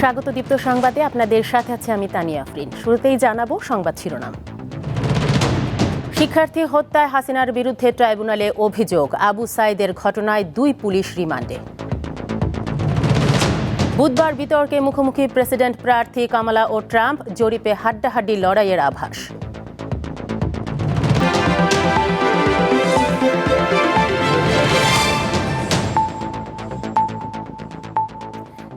স্বাগত দীপ্ত সংবাদে, আপনাদের সাথে আছে আমি তানিয়া আফরিন। শুরুতেই জানাব সংবাদ শিরোনাম। শিক্ষার্থী হত্যায় হাসিনার বিরুদ্ধে ট্রাইব্যুনালে অভিযোগ, আবু সাইদের ঘটনায় দুই পুলিশ রিমান্ডে। বুধবার বিতর্কে মুখোমুখি প্রেসিডেন্ট প্রার্থী কামালা ও ট্রাম্প, জরিপে হাড্ডাহাড্ডি লড়াইয়ের আভাস।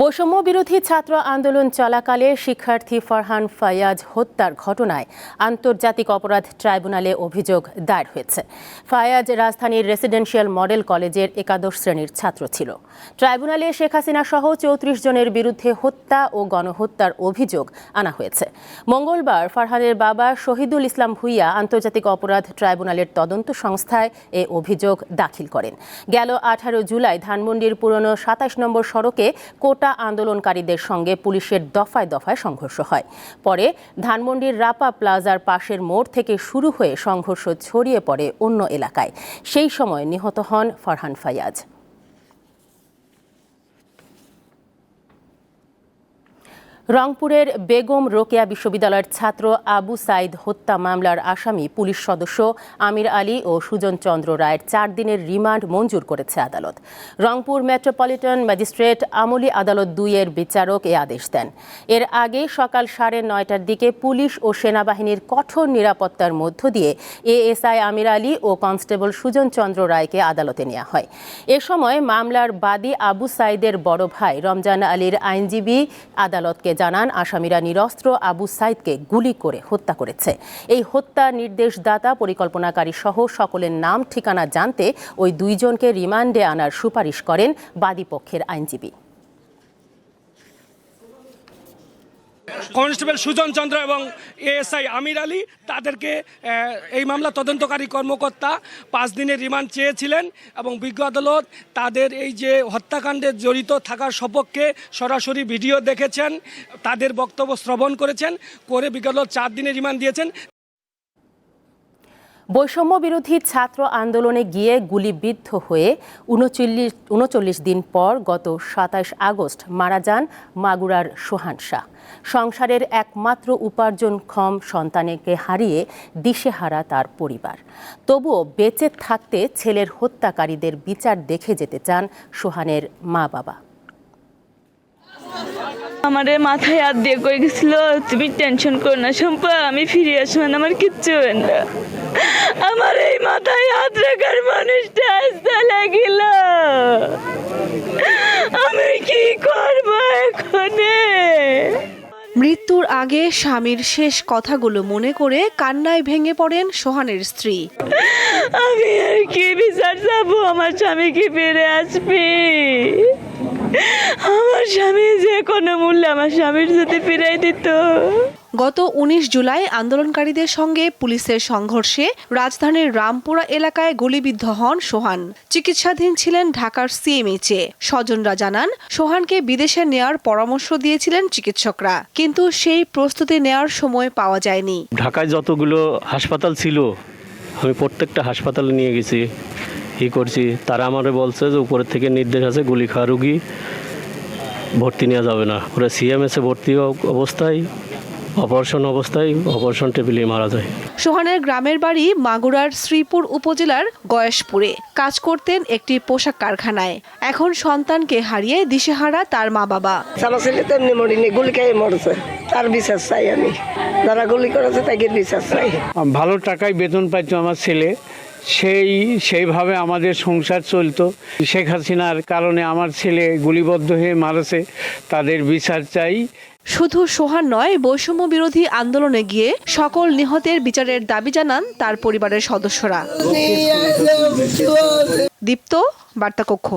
বৈষম্য বিরোধী ছাত্র আন্দোলন চলাকালে শিক্ষার্থী ফরহান ফায়াজ হত্যার ঘটনায় আন্তর্জাতিক অপরাধ ট্রাইব্যুনালে অভিযোগ দায়ের হয়েছে। ফায়াজ রাজধানীর রেসিডেন্সিয়াল মডেল কলেজের একাদশ শ্রেণির ছাত্র ছিল। ট্রাইব্যুনালে শেখ হাসিনা সহ চৌত্রিশ জনের বিরুদ্ধে হত্যা ও গণহত্যার অভিযোগ আনা হয়েছে। মঙ্গলবার ফারহানের বাবা শহীদুল ইসলাম ভুইয়া আন্তর্জাতিক অপরাধ ট্রাইব্যুনালের তদন্ত সংস্থায় এ অভিযোগ দাখিল করেন। গেল আঠারো জুলাই ধানমন্ডির পুরনো সাতাশ নম্বর সড়কে কোটা আন্দোলনকারীদের সঙ্গে পুলিশের দফায় দফায় সংঘর্ষ হয়। পরে ধানমন্ডির রাপা প্লাজার পাশের মোড় থেকে শুরু হয়ে সংঘর্ষ ছড়িয়ে পড়ে অন্য এলাকায়। সেই সময় নিহত হন ফরহান ফায়াজ। রংপুরের বেগম রোকেয়া বিশ্ববিদ্যালয়ের ছাত্র আবু সাইদ হত্যা মামলার আসামি পুলিশ সদস্য আমির আলী ও সুজন চন্দ্র রায়ের চার দিনের রিমান্ড মঞ্জুর করেছে আদালত। রংপুর মেট্রোপলিটন ম্যাজিস্ট্রেট আমলি আদালত দুইয়ের বিচারক এ আদেশ দেন। এর আগে সকাল সাড়ে নয়টার দিকে পুলিশ ও সেনাবাহিনীর কঠোর নিরাপত্তার মধ্য দিয়ে এএসআই আমির আলী ও কনস্টেবল সুজন চন্দ্র রায়কে আদালতে নেওয়া হয়। এ সময় মামলার বাদী আবু সাইদের বড় ভাই রমজান আলীর আইনজীবী আদালতকে জানান, আসামিরা নিরস্ত্র আবু সাইদকে গুলি করে হত্যা করেছে। এই হত্যা নির্দেশদাতা, পরিকল্পনাকারী সহ সকলের নাম, ঠিকানা জানতে ওই দুইজনকে রিমান্ডে আনার সুপারিশ করেন বাদীপক্ষের আইনজীবী। কনস্টেবল সুজন চন্দ্র এবং এএসআই আমির আলী, তাদেরকে এই মামলা তদন্তকারী কর্মকর্তা পাঁচ দিনের রিমান্ড চেয়েছিলেন এবং বিজ্ঞ আদালত তাদের এই যে হত্যাকাণ্ডে জড়িত থাকার সপক্ষে সরাসরি ভিডিও দেখেছেন, তাদের বক্তব্য শ্রবণ করেছেন, করে বিজ্ঞ আদালত চার দিনের রিমান্ড দিয়েছেন। বৈষম্য বিরোধী ছাত্র আন্দোলনে গিয়ে গুলিবিদ্ধ হয়ে উনচল্লিশ উনচল্লিশ দিন পর গত সাতাশ আগস্ট মারা যান মাগুরার সোহান শাহ। সংসারের একমাত্র উপার্জনক্ষম সন্তানকে হারিয়ে দিশেহারা তার পরিবার। তবুও বেঁচে থাকতে ছেলের হত্যাকারীদের বিচার দেখে যেতে চান সোহানের মা বাবা আমারে মাথায় হাত দিয়ে কয়ে গেছিল তুমি টেনশন করো না সম্পা আমি ফিরে আসব না আমার কিচ্ছু হবে না। আমার এই মাথায় হাত রাখার মানুষটা আসতে লাগিল। আমি কি করব এখনে? মৃত্যুর আগে স্বামীর শেষ কথাগুলো মনে করে কান্নায় ভেঙে পড়েন সোহানের স্ত্রী। আমি আর কি বিচার যাব আমার স্বামী কি ফিরে আসবি? আমার স্বামী যে কোনো মূল্যে আমার স্বামীর যদি ফিরাই দিত। গত ১৯ জুলাই আন্দোলনকারীদের সঙ্গে পুলিশের সংঘর্ষে রাজধানীর রামপুরা এলাকায় গুলিবিদ্ধ হন সোহান। চিকিৎসাধীন ছিলেন ঢাকার সিএমএইচে স্বজনরা জানান সোহানকে বিদেশে নেয়ার পরামর্শ দিয়েছিলেন চিকিৎসকরা কিন্তু সেই প্রস্তুতি নেয়ার সময় পাওয়া যায়নি। ঢাকায় যতগুলো হাসপাতাল ছিল আমি প্রত্যেকটা হাসপাতালে নিয়ে গেছি। ই করছি। তারা আমারে বলছে যে উপরের থেকে নির্দেশ আছে গুলি খাওয়া রুগী ভর্তি নেওয়া যাবে না। ওরা সিএমএসে ভর্তি অবস্থায় অপারেশন অবস্থায় অপারেশন টেবিলে মারা যায়। সোহানের গ্রামের বাড়ি মাগুরার শ্রীপুর উপজেলার গয়েশপুরে। কাজ করতেন একটি পোশাক কারখানায়। এখন সন্তানকে হারিয়ে দিশেহারা তার মা বাবা। আমার ছেলে তেমনি মরিনি গুলি খেয়ে মরেছে। তার বিশ্বাস চাই আমি। যারা গুলি করেছে তাকে বিশ্বাস চাই। ভালো টাকায় বেতন পাইতো আমার ছেলে। সেই, সেইভাবে আমাদের সংসার চলত। শেখ হাসিনার কারণে আমার ছেলে গুলিবদ্ধ হয়ে মারেছে, তাদের বিচার চাই। শুধু সোহান নয়, বৈষম্য বিরোধী আন্দোলনে গিয়ে সকল নিহতের বিচারের দাবি জানান তার পরিবারের সদস্যরা। দীপ্ত, বার্তাকক্ষ।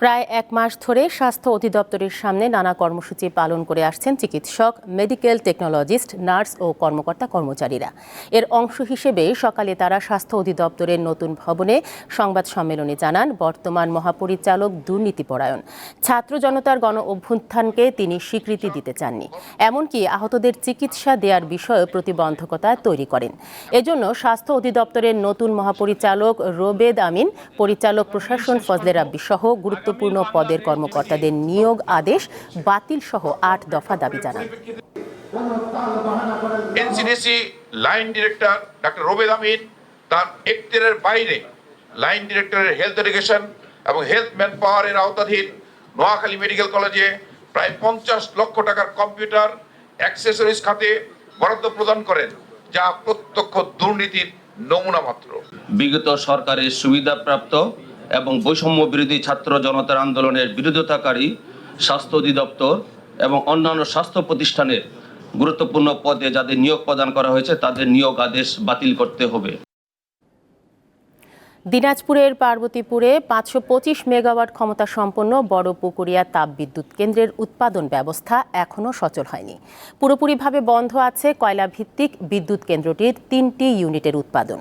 প্রায় এক মাস ধরে স্বাস্থ্য অধিদপ্তরের সামনে নানা কর্মসূচি পালন করে আসছেন চিকিৎসক মেডিকেল টেকনোলজিস্ট নার্স ও কর্মকর্তা কর্মচারীরা। এর অংশ হিসেবে সকালে তারা স্বাস্থ্য অধিদপ্তরের নতুন ভবনে সংবাদ সম্মেলনে জানান বর্তমান মহাপরিচালক দুর্নীতিপরায়ণ। ছাত্র জনতার গণ অভ্যুত্থানকে তিনি স্বীকৃতি দিতে চাননি। এমনকি আহতদের চিকিৎসা দেওয়ার বিষয়ে প্রতিবন্ধকতা তৈরি করেন। এজন্য স্বাস্থ্য অধিদপ্তরের নতুন মহাপরিচালক রোবেদ আমিন, পরিচালক প্রশাসন ফজলে রাব্বি সহ গুরুত্বপূর্ণ পদের কর্মকর্তাদের নিয়োগ আদেশ বাতিল সহ আট দফা দাবি জানান। NCDC line director doctor Robed Amin তার বাইরে লাইন ডিরেক্টরের হেলথ এডুকেশন এবং হেলথ ম্যান পাওয়ারের আওতাধীন নোয়াখালী মেডিকেল কলেজে প্রায় পঞ্চাশ লক্ষ টাকার কম্পিউটার অ্যাক্সেসরিজ খাতে বরাদ্দ প্রদান করেন যা প্রত্যক্ষ দুর্নীতির নমুনা মাত্র। বিগত সরকারের সুবিধাপ্রাপ্ত এবং বৈষম্য বিরোধী ছাত্র জনতার আন্দোলনের বিরোধিতাকারী স্বাস্থ্য অধিদপ্তর এবং অন্যান্য স্বাস্থ্য প্রতিষ্ঠানের গুরুত্বপূর্ণ পদে যাদের নিয়োগ প্রদান করা হয়েছে, তাদের নিয়োগ আদেশ বাতিল করতে হবে। দিনাজপুরের পার্বতীপুরে পাঁচশো পঁচিশ মেগাওয়াট ক্ষমতা সম্পন্ন বড় পুকুরিয়া তাপবিদ্যুৎ কেন্দ্রের উৎপাদন ব্যবস্থা এখনও সচল হয়নি। পুরোপুরিভাবে বন্ধ আছে কয়লা ভিত্তিক বিদ্যুৎ কেন্দ্রটির তিনটি ইউনিটের উৎপাদন।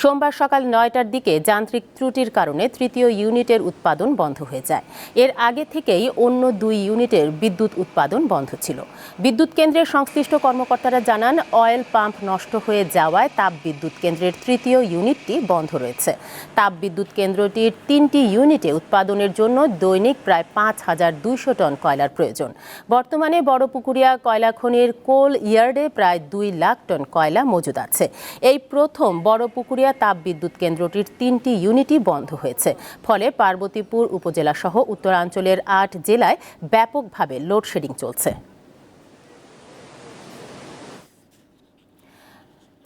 সোমবার সকাল নয়টার দিকে যান্ত্রিক ত্রুটির কারণে তৃতীয় ইউনিটের উৎপাদন বন্ধ হয়ে যায়। এর আগে থেকেই অন্য দুই ইউনিটের বিদ্যুৎ উৎপাদন বন্ধ ছিল। বিদ্যুৎ কেন্দ্রের সংশ্লিষ্ট কর্মকর্তারা জানান, অয়েল পাম্প নষ্ট হয়ে যাওয়ায় তাপ বিদ্যুৎ কেন্দ্রের তৃতীয় ইউনিটটি বন্ধ রয়েছে। তাপ বিদ্যুৎ কেন্দ্রটির তিনটি ইউনিটে উৎপাদনের জন্য দৈনিক প্রায় পাঁচ হাজার দুইশো টন কয়লার প্রয়োজন। বর্তমানে বড়পুকুরিয়া কয়লা খনির কোল ইয়ার্ডে প্রায় দুই লাখ টন কয়লা মজুদ আছে। এই প্রথম বড়পুকুরিয়া তাপ বিদ্যুৎ কেন্দ্রটির তিনটি ইউনিটই বন্ধ হয়েছে। ফলে পার্বতীপুর উপজেলা সহ উত্তরাঞ্চলের আট জেলায় ব্যাপকভাবে লোডশেডিং চলছে।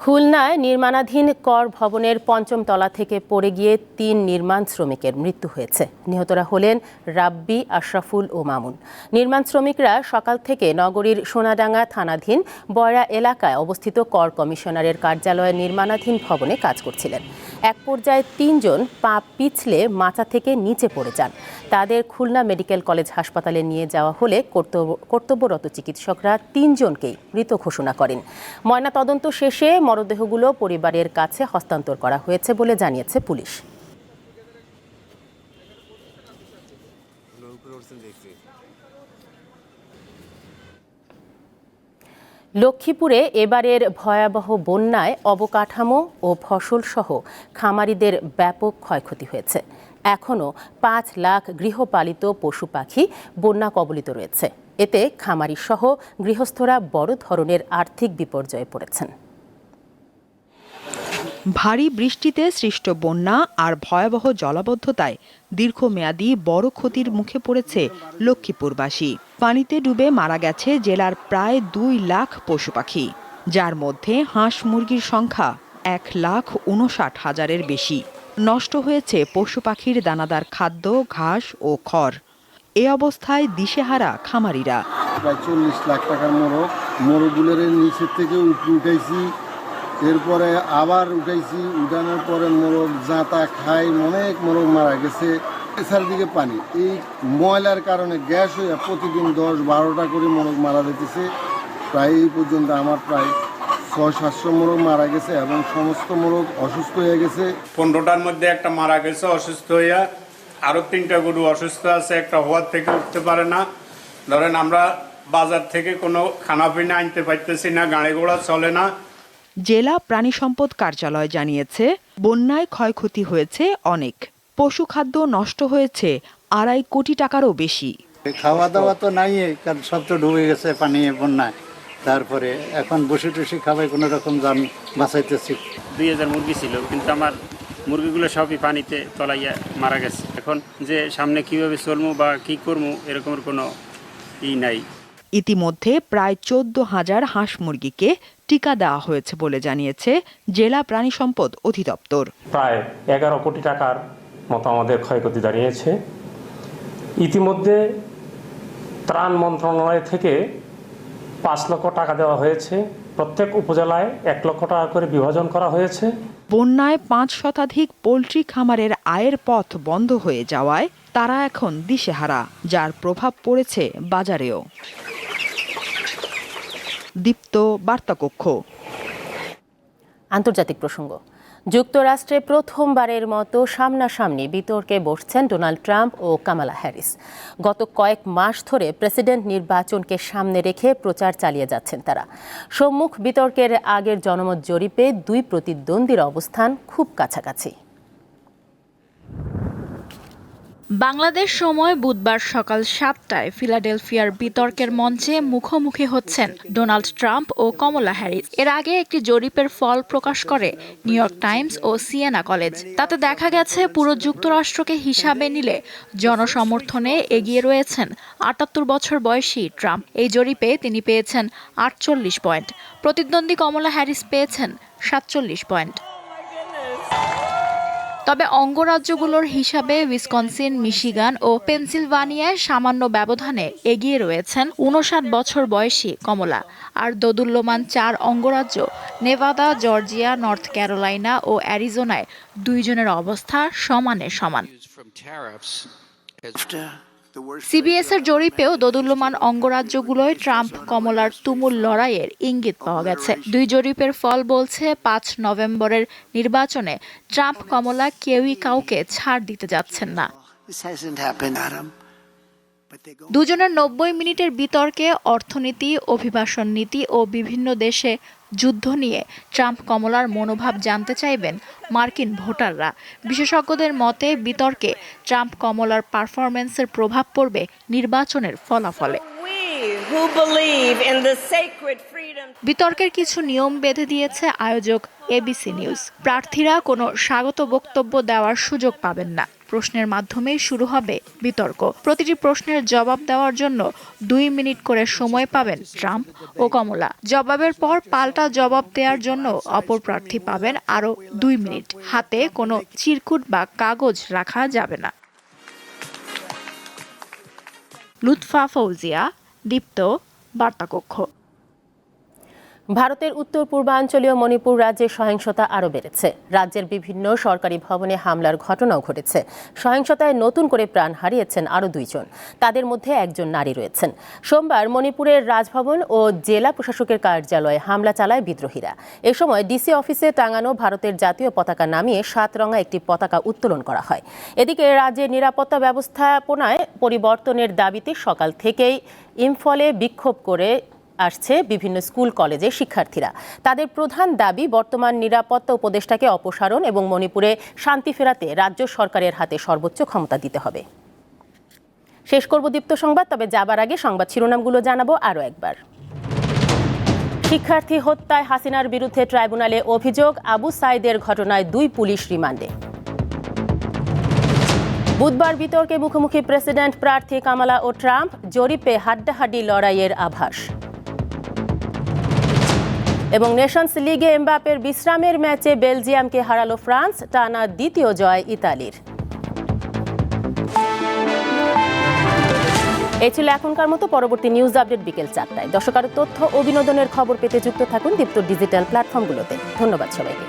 খুলনায় নির্মাণাধীন কর ভবনের পঞ্চম তলা থেকে পড়ে গিয়ে তিন নির্মাণ শ্রমিকের মৃত্যু হয়েছে। নিহতরা হলেন রাব্বি, আশরাফুল ও মামুন। নির্মাণ শ্রমিকরা সকাল থেকে নগরীর সোনাডাঙ্গা থানাধীন বয়রা এলাকায় অবস্থিত কর কমিশনারের কার্যালয়ে নির্মাণাধীন ভবনে কাজ করছিলেন। এক পর্যায়ে তিনজন পা পিছলে মাথা থেকে নিচে পড়ে যান। তাদের খুলনা মেডিকেল কলেজ হাসপাতালে নিয়ে যাওয়া হলে কর্তব্য, কর্তব্যরত চিকিৎসকরা তিনজনকেই মৃত ঘোষণা করেন। ময়নাতদন্ত শেষে মরদেহগুলো পরিবারের কাছে হস্তান্তর করা হয়েছে বলে জানিয়েছে পুলিশ। লক্ষ্মীপুরে এবারের ভয়াবহ বন্যায় অবকাঠামো ও ফসলসহ খামারিদের ব্যাপক ক্ষয়ক্ষতি হয়েছে। এখনও পাঁচ লাখ গৃহপালিত পশু পাখি বন্যা কবলিত রয়েছে। এতে খামারি সহ গৃহস্থরা বড় ধরনের আর্থিক বিপর্যয়ে পড়েছেন। ভারী বৃষ্টিতে সৃষ্ট বন্যা আর ভয়াবহ জলাবদ্ধতায় দীর্ঘমেয়াদী বড় ক্ষতির মুখে পড়েছে লক্ষ্মীপুরবাসী। পানিতে ডুবে মারা গেছে জেলার প্রায় দুই লাখ পশু পাখি, যার মধ্যে হাঁস মুরগির সংখ্যা এক লাখ উনষাট হাজারের বেশি। নষ্ট হয়েছে পশু পাখির দানাদার খাদ্য, ঘাস ও খড়। এ অবস্থায় দিশেহারা খামারিরা। প্রায় চল্লিশ লাখ টাকার মোরগ। মোরগগুলোর নিচের থেকে উপরে উঠাইছি এরপরে আবার উঠাইছি, উঠানোর পরে মোরগ, জাঁতা খাই অনেক মোরগ মারা গেছে। চারিদিকে পানি। এই ময়লার কারণে গ্যাস হয়ে প্রতিদিন দশ বারোটা করে মোরগ মারা যেতেছে প্রায় এই পর্যন্ত আমার প্রায় ছয়, সাতশো মোরগ মারা গেছে এবং সমস্ত মোরগ অসুস্থ হয়ে গেছে। পনেরোটার মধ্যে একটা মারা গেছে, অসুস্থ হইয়া। আরও তিনটা গরু অসুস্থ আছে, একটা হওয়ার থেকে উঠতে পারে না। ধরেন আমরা বাজার থেকে কোনো খানা পিনা আনতে পারতেছি না, গাড়ি ঘোড়া চলে না। জেলা প্রাণী সম্পদ কার্যালয় জানিয়েছে বন্যায় ক্ষয়ক্ষতি হয়েছে অনেক পশু খাদ্য নষ্ট হয়েছে আড়াই কোটি টাকারও বেশি। খাওয়া দাওয়া তো নাই কারণ সব তো ডুবে গেছে পানি বন্যায়। তারপরে এখন বসে টসে খাবার কোনো রকম যান বাঁচাইতেছি। দুই হাজার মুরগি ছিল কিন্তু আমার মুরগিগুলো সবই পানিতে তলাইয়া মারা গেছে। এখন যে সামনে কীভাবে চলবো বা কি করব এরকমের কোনো ই নাই। ইতিমধ্যে প্রায় চোদ্দ হাজার হাঁস মুরগিকে টিকা দেওয়া হয়েছে বলে জানিয়েছে জেলা প্রাণী সম্পদ অধিদপ্তর। প্রায় এগারো কোটি টাকার মতো আমাদের ক্ষয়ক্ষতি দাঁড়িয়েছে। ইতিমধ্যে ত্রাণ মন্ত্রণালয় থেকে পাঁচ লক্ষ টাকা দেওয়া হয়েছে। প্রত্যেক উপজেলায় এক লক্ষ টাকা করে বিভাজন করা হয়েছে। বন্যায় পাঁচ শতাধিক পোলট্রি খামারের আয়ের পথ বন্ধ হয়ে যাওয়ায় তারা এখন দিশেহারা যার প্রভাব পড়েছে বাজারেও। দীপ্ত বার্তাকক্ষ। আন্তর্জাতিক প্রসঙ্গ। যুক্তরাষ্ট্রে প্রথমবারের মতো সামনাসামনি বিতর্কে বসছেন ডোনাল্ড ট্রাম্প ও কামালা হ্যারিস। গত কয়েক মাস ধরে প্রেসিডেন্ট নির্বাচনকে সামনে রেখে প্রচার চালিয়ে যাচ্ছেন তারা। সম্মুখ বিতর্কের আগের জনমত জরিপে দুই প্রতিদ্বন্দ্বীর অবস্থান খুব কাছাকাছি। বাংলাদেশ সময় বুধবার সকাল সাতটায় ফিলাডেলফিয়ার বিতর্কের মঞ্চে মুখোমুখি হচ্ছেন ডোনাল্ড ট্রাম্প ও কমলা হ্যারিস। এর আগে একটি জরিপের ফল প্রকাশ করে নিউ ইয়র্ক টাইমস ও সিয়েনা কলেজ। তাতে দেখা গেছে, পুরো যুক্তরাষ্ট্রকে হিসাবে নিলে জনসমর্থনে এগিয়ে রয়েছেন আটাত্তর বছর বয়সী ট্রাম্প। এই জরিপে তিনি পেয়েছেন আটচল্লিশ পয়েন্ট। প্রতিদ্বন্দ্বী কমলা হ্যারিস পেয়েছেন সাতচল্লিশ পয়েন্ট। তবে অঙ্গরাজ্যগুলোর হিসাবে উইসকনসিন মিশিগান ও পেনসিলভানিয়ায় সামান্য ব্যবধানে এগিয়ে রয়েছেন উনষাট বছর বয়সী কমলা। আর দোদুল্যমান চার অঙ্গরাজ্য নেভাদা জর্জিয়া নর্থ ক্যারোলাইনা ও অ্যারিজোনায় দুইজনের অবস্থা সমানে সমান। সিবিএস এর জরিপেও দোদুল্যমান অঙ্গরাজ্যগুলোয় ট্রাম্প, কমলার তুমুল লড়াইয়ের ইঙ্গিত পাওয়া গেছে। দুই জরিপের ফল বলছে, পাঁচ নভেম্বরের নির্বাচনে ট্রাম্প, কমলা কেউই কাউকে ছাড় দিতে যাচ্ছেন না। দুজনের নব্বই মিনিটের বিতর্কে অর্থনীতি, অভিবাসন নীতি ও বিভিন্ন দেশে যুদ্ধ নিয়ে ট্রাম্প কমলার মনোভাব জানতে চাইবেন মার্কিন ভোটাররা। বিশেষজ্ঞদের মতে, বিতর্কে ট্রাম্প কমলার পারফরমেন্সের প্রভাব পড়বে নির্বাচনের ফলাফলে। বিতর্কের কিছু নিয়ম বেঁধে দিয়েছে আয়োজক এবিসি নিউজ। প্রার্থীরা কোনো স্বাগত বক্তব্য দেওয়ার সুযোগ পাবেন না। প্রশ্নের মাধ্যমেই শুরু হবে বিতর্ক। প্রতিটি প্রশ্নের জবাব দেওয়ার জন্য দুই মিনিট করে সময় পাবেন ট্রাম্প ও কমলা। জবাবের পর পাল্টা জবাব দেওয়ার জন্য অপর প্রার্থী পাবেন আরও দুই মিনিট। হাতে কোনো চিরকুট বা কাগজ রাখা যাবে না। লুৎফা ফৌজিয়া, দীপ্ত, বার্তাকক্ষ। ভারতের উত্তর পূর্বাঞ্চলীয় মণিপুর রাজ্যে সহিংসতা আরও বেড়েছে। রাজ্যের বিভিন্ন সরকারি ভবনে হামলার ঘটনাও ঘটেছে। সহিংসতায় নতুন করে প্রাণ হারিয়েছেন আরও দুইজন। তাদের মধ্যে একজন নারী রয়েছেন। সোমবার মণিপুরের রাজভবন ও জেলা প্রশাসকের কার্যালয়ে হামলা চালায় বিদ্রোহীরা। এ সময় ডিসি অফিসে টাঙানো ভারতের জাতীয় পতাকা নামিয়ে সাতরঙা একটি পতাকা উত্তোলন করা হয়। এদিকে রাজ্যের নিরাপত্তা ব্যবস্থাপনায় পরিবর্তনের দাবিতে সকাল থেকেই ইম্ফলে বিক্ষোভ করে আসছে বিভিন্ন স্কুল, কলেজের শিক্ষার্থীরা। তাদের প্রধান দাবি, বর্তমান নিরাপত্তা উপদেষ্টাকে অপসারণ এবং মণিপুরে শান্তি ফেরাতে রাজ্য সরকারের হাতে সর্বোচ্চ ক্ষমতা দিতে হবে। শেষ করব দীপ্ত সংবাদ, তবে যাবার আগে সংবাদ শিরোনামগুলো জানাব আরও একবার। শিক্ষার্থী হত্যায় হাসিনার বিরুদ্ধে ট্রাইব্যুনালে অভিযোগ, আবু সাইদের ঘটনায় দুই পুলিশ রিমান্ডে। বুধবার বিতর্কে মুখোমুখি প্রেসিডেন্ট প্রার্থী কামালা ও ট্রাম্প, জরিপে হাড্ডাহাড্ডি লড়াইয়ের আভাস। এবং নেশনস লিগে এমবাপের বিশ্রামের ম্যাচে বেলজিয়ামকে হারালো ফ্রান্স, টানা দ্বিতীয় জয় ইতালির। এই ছিল এখনকার মতো, পরবর্তী নিউজ আপডেট বিকেল চারটায়। দর্শক তথ্য ও বিনোদনের খবর পেতে যুক্ত থাকুন দীপ্ত ডিজিটাল প্ল্যাটফর্মগুলোতে। ধন্যবাদ সবাইকে।